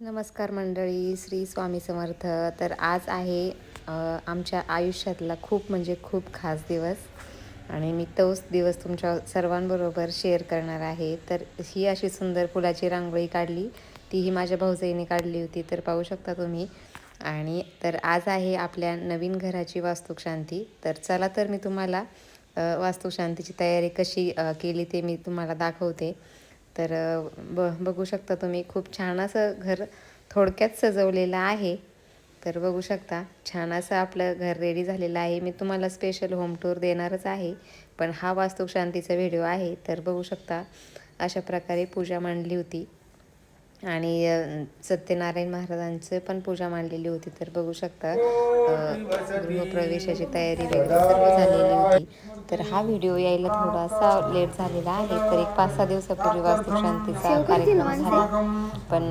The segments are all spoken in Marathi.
नमस्कार मंडळी श्री स्वामी समर्थ. तर आज आहे आमच्या आयुष्यातला खूप म्हणजे खूप खास दिवस. आणि मी तोच दिवस तुमच्या सर्वांबरोबर शेअर करणार आहे. तर ही अशी सुंदर फुलाची रांगोळी काढली. तीही माझ्या भाऊजाईने काढली होती तर पाहू शकता तुम्ही. आणि तर आज आहे आपल्या नवीन घराची वास्तुशांती. तर चला तर मी तुम्हाला वास्तुशांतीची तयारी कशी केली ते मी तुम्हाला दाखवते. तर ब बघू शकता तुम्ही खूप छान असं घर थोडक्यात सजवलेलं आहे. तर बघू शकता छान असं आपलं घर रेडी झालेलं आहे. मी तुम्हाला स्पेशल होम टूर देणारच आहे. पण हा वास्तुशांतीचा व्हिडिओ आहे. तर बघू शकता अशा प्रकारे पूजा मांडली होती. आणि सत्यनारायण महाराजांचं पण पूजा मांडलेली होती. तर बघू शकता गृहप्रवेशाची तयारी वगैरे सर्व झालेली होती. तर हा व्हिडिओ यायला थोडासा लेट झालेला आहे. तर एक पाच सहा दिवसापूर्वी वास्तुशांतीचा कार्यक्रम झाला. पण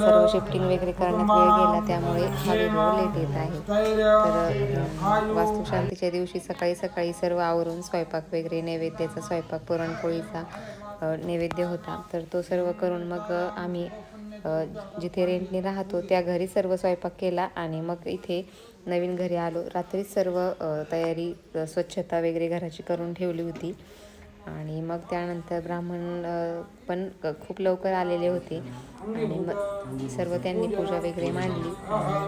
सर्व शिफ्टिंग वगैरे करण्यात वेळ गेला त्यामुळे हा व्हिडिओ लेट येत आहे. तर वास्तुशांतीच्या दिवशी सकाळी सकाळी सर्व आवरून स्वयंपाक वगैरे नैवेद्याचा स्वयंपाक पुरणपोळीचा नैवेद्य होता. तर तो सर्व करून मग आम्ही जिथे रेंटने राहतो त्या घरी सर्व स्वयंपाक केला आणि मग इथे नवीन घरी आलो. रात्रीच सर्व तयारी स्वच्छता वगैरे घराची करून ठेवली होती. आणि मग त्यानंतर ब्राह्मण पण खूप लवकर आलेले होते. आणि मग सर्व त्यांनी पूजा वगैरे मांडली.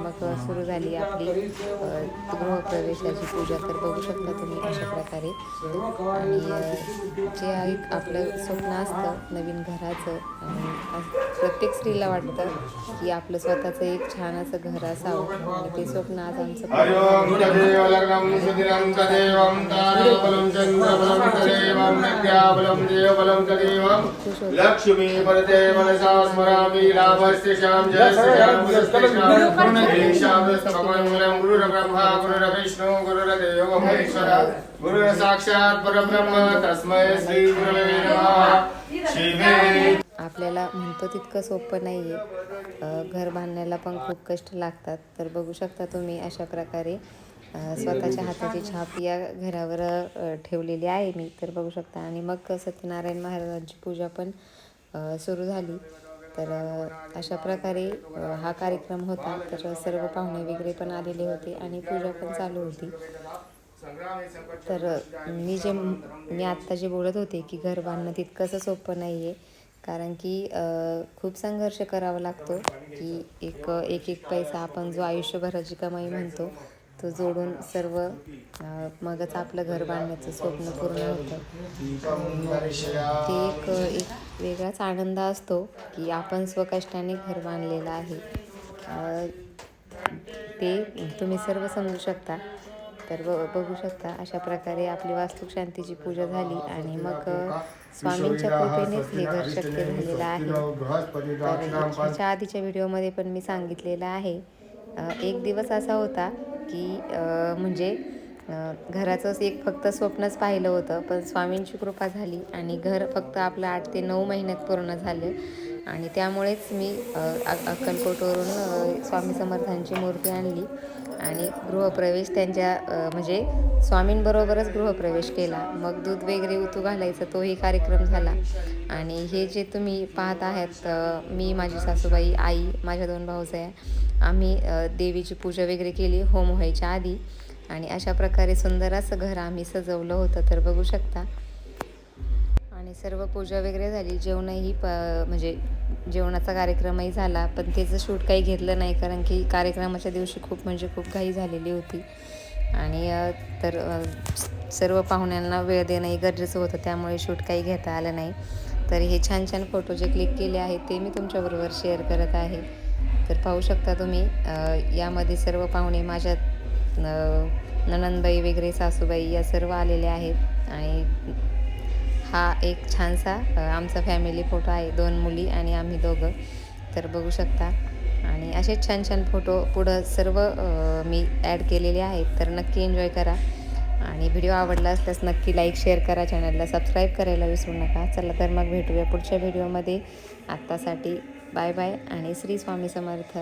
मग सुरू झाली आपली गृहप्रवेशाची पूजा. तर बघू शकता तुम्ही अशा प्रकारे. आणि जे एक आपलं स्वप्न असतं नवीन घराचं आणि अस- प्रत्येक स्त्रीला वाटतं की आपलं स्वतःचं एक छान असं घर असावं. आणि ते स्वप्न आज आमचं लक्ष्मी परते मनसा स्मरामि लाभस्य श्याम जयस्य श्याम जयस्य श्याम गुरुर्ब्रह्मा गुरुर्ब्रह्मा गुरुर्विष्णु गुरुर्देवो महेश्वरः। गुरुः साक्षात् परब्रह्म तस्मै श्री गुरवे नमः। शिवे आपल्याला म्हणतो तितकं सोपं नाही आहे घर बांधण्याला पण खूप कष्ट लागतात. तर बघू शकता तुम्ही अशा प्रकारे स्वतःच्या हाताची छाप या घरावर ठेवलेली आहे मी. तर बघू शकता. आणि मग सत्यनारायण महाराजांची पूजा पण सुरू झाली. तर अशा प्रकारे हा कार्यक्रम होता. तर सर्व पाहुणे वगैरे पण आलेले होते आणि पूजा पण चालू होती. तर मी जे मी आत्ता जे बोलत होते की घर बांधणं तितकंसं सोपं नाही आहे कारण की खूप संघर्ष करावा लागतो की एक एक एक पैसा आपण जो आयुष्यभराची कमाई म्हणतो तो जोडून सर्व मगच आपलं घर बांधण्याचं स्वप्न पूर्ण होतं. ते एक एक वेगळाच आनंद असतो की आपण स्वकष्टाने घर बांधलेलं आहे. ते तुम्ही सर्व समजू शकता. तर ब बघू शकता अशा प्रकारे आपली वास्तुशांतीची पूजा झाली आणि मग स्वामींच्या कृपेनेच हे घर शक्य झालेलं आहे. तर ह्याच्या आधीच्या व्हिडिओमध्ये पण मी सांगितलेलं आहे. एक दिवस असा होता की म्हणजे घराचंच एक फक्त स्वप्नच पाहिलं होतं पण स्वामींची कृपा झाली आणि घर फक्त आपलं आठ ते नऊ महिन्यात पूर्ण झालं. आणि त्यामुळेच मी अक्कलकोटवरून स्वामी समर्थांची मूर्ती आणली आणि गृहप्रवेश त्यांच्या म्हणजे स्वामींबरोबरच गृहप्रवेश केला. मग दूध वगैरे उतू घालायचा तोही कार्यक्रम झाला. आणि हे जे तुम्ही पाहत आहात मी माझी सासूबाई आई माझ्या दोन भाऊजाया आम्ही देवीची पूजा वगैरे केली होम व्हायच्या आधी. आणि अशा प्रकारे सुंदर असं घर आम्ही सजवलं होतं तर बघू शकता. आणि सर्व पूजा वगैरे झाली. जेवणही प म्हणजे जेवणाचा कार्यक्रमही झाला. पण त्याचं शूट काही घेतलं नाही कारण की कार्यक्रमाच्या दिवशी खूप म्हणजे खूप घाई झालेली होती. आणि तर सर्व पाहुण्यांना वेळ देणंही गरजेचं होतं. त्यामुळे शूट काही घेता आलं नाही. तर हे छान छान फोटो जे क्लिक केले आहेत ते मी तुमच्याबरोबर शेअर करत आहे. तर पाहू शकता तुम्ही यामध्ये सर्व पाहुणे माझ्या ननंदबाई वगैरे सासूबाई या सर्व आलेल्या आहेत. आणि हा एक छानसा आमचा फॅमिली फोटो आहे दोन मुली आणि आम्ही दोघं. तर बघू शकता. आणि असेच छान छान फोटो पुढं सर्व मी ॲड केलेले आहेत. तर नक्की एन्जॉय करा. आणि व्हिडिओ आवडला असल्यास नक्की लाईक शेअर करा. चॅनलला सबस्क्राईब करायला विसरू नका. चला तर मग भेटूया पुढच्या व्हिडिओमध्ये आत्तासाठी बाय बाय आणि श्री स्वामी समर्थ.